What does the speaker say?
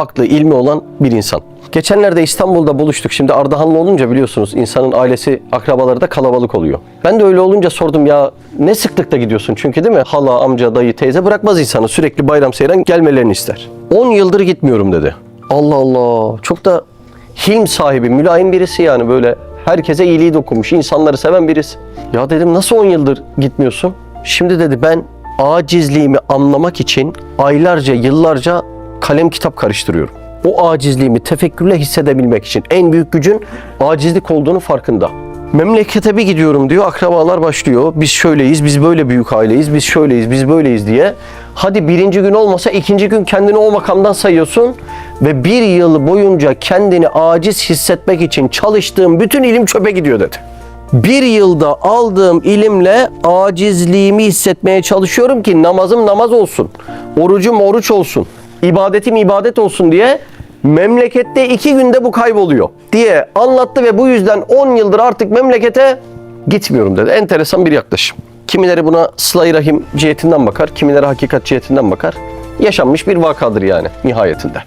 aklı, ilmi olan bir insan. Geçenlerde İstanbul'da buluştuk. Şimdi Ardahanlı olunca biliyorsunuz insanın ailesi, akrabaları da kalabalık oluyor. Ben de öyle olunca sordum ya ne sıklıkta gidiyorsun? Çünkü değil mi? Hala, amca, dayı, teyze bırakmaz insanı. Sürekli bayram seyran gelmelerini ister. 10 yıldır gitmiyorum dedi. Allah Allah. Çok da hilm sahibi, mülayim birisi yani böyle herkese iyiliği dokunmuş, insanları seven birisi. Ya dedim nasıl 10 yıldır gitmiyorsun? Şimdi dedi ben acizliğimi anlamak için aylarca, yıllarca kalem kitap karıştırıyorum. O acizliğimi tefekkürle hissedebilmek için en büyük gücün acizlik olduğunu farkında. Memlekete bir gidiyorum diyor, akrabalar başlıyor. Biz şöyleyiz, biz böyle büyük aileyiz, biz şöyleyiz, biz böyleyiz diye. Hadi birinci gün olmasa ikinci gün kendini o makamdan sayıyorsun ve bir yıl boyunca kendini aciz hissetmek için çalıştığım bütün ilim çöpe gidiyor dedi. Bir yılda aldığım ilimle acizliğimi hissetmeye çalışıyorum ki namazım namaz olsun, orucum oruç olsun, ibadetim ibadet olsun diye memlekette iki günde bu kayboluyor diye anlattı ve bu yüzden 10 yıldır artık memlekete gitmiyorum dedi. Enteresan bir yaklaşım. Kimileri buna sıla rahim cihetinden bakar, kimileri hakikat cihetinden bakar. Yaşanmış bir vakadır yani nihayetinde.